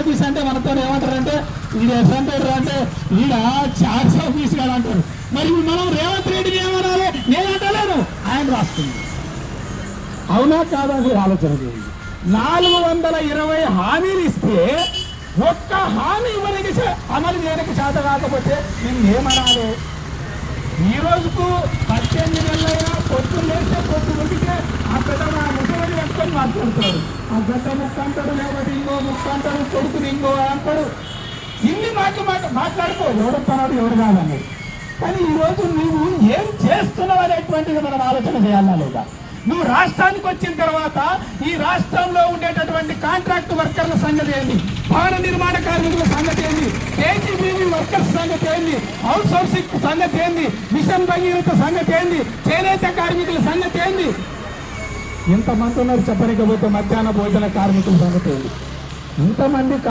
Office అంటే మనతో ఏమంటారంటే ఈడ ఎసంటారు అంటే ఈడ చార్జ్ ఆఫీస్ కాదు అంటారు. మరి మనం రేవంత్ రెడ్డిని ఏమనాలి? నేను అంటలేను. ఆయన రాస్తుంది. అవునా కాదా మీరు ఆలోచన? చేయండి నాలుగు వందల ఇరవై హామీలు ఇస్తే ఒక్క హామీ చే- అమలు చేయడానికి చేత కాకపోతే నేను ఏమనాలి? ఈ రోజుకు పద్దెనిమిది నెలలైనా పొత్తు లేస్తే పొత్తు ఉడికే ఆ పెద్ద మాట్లాడతాడు ఆ గడ్డ ముక్క అంటాడు లేకపోతే ఇంకో ముక్క కొడుకుని ఇంకో అంటాడు. ఇన్ని మాటలు మాట మాట్లాడుకో ఎవడు పనాడు ఎవడు కాదన్నాడు. కానీ ఈ రోజు నువ్వు ఏం చేస్తున్నావు అనేటువంటిది మనం ఆలోచన చేయాలా లేదా? నువ్వు రాష్ట్రానికి వచ్చిన తర్వాత ఈ రాష్ట్రంలో ఉండేటటువంటి కాంట్రాక్ట్ వర్కర్ల సంగతి ఏంటి భవన నిర్మాణ కార్మికుల సంగతి ఏంటి కేజీబీవీ వర్కర్స్ సంగతి ఏంటి అవుట్ సోర్సింగ్ సంగతి ఏంది? మిషన్ భగీరథ సంగతి ఏంది? చేనేత కార్మికుల సంగతి ఏంది? ఇంతమంది ఉన్నారు చెప్పనికపోతే మధ్యాహ్న భోజన కార్మికుల సంగతి ఇంతమంది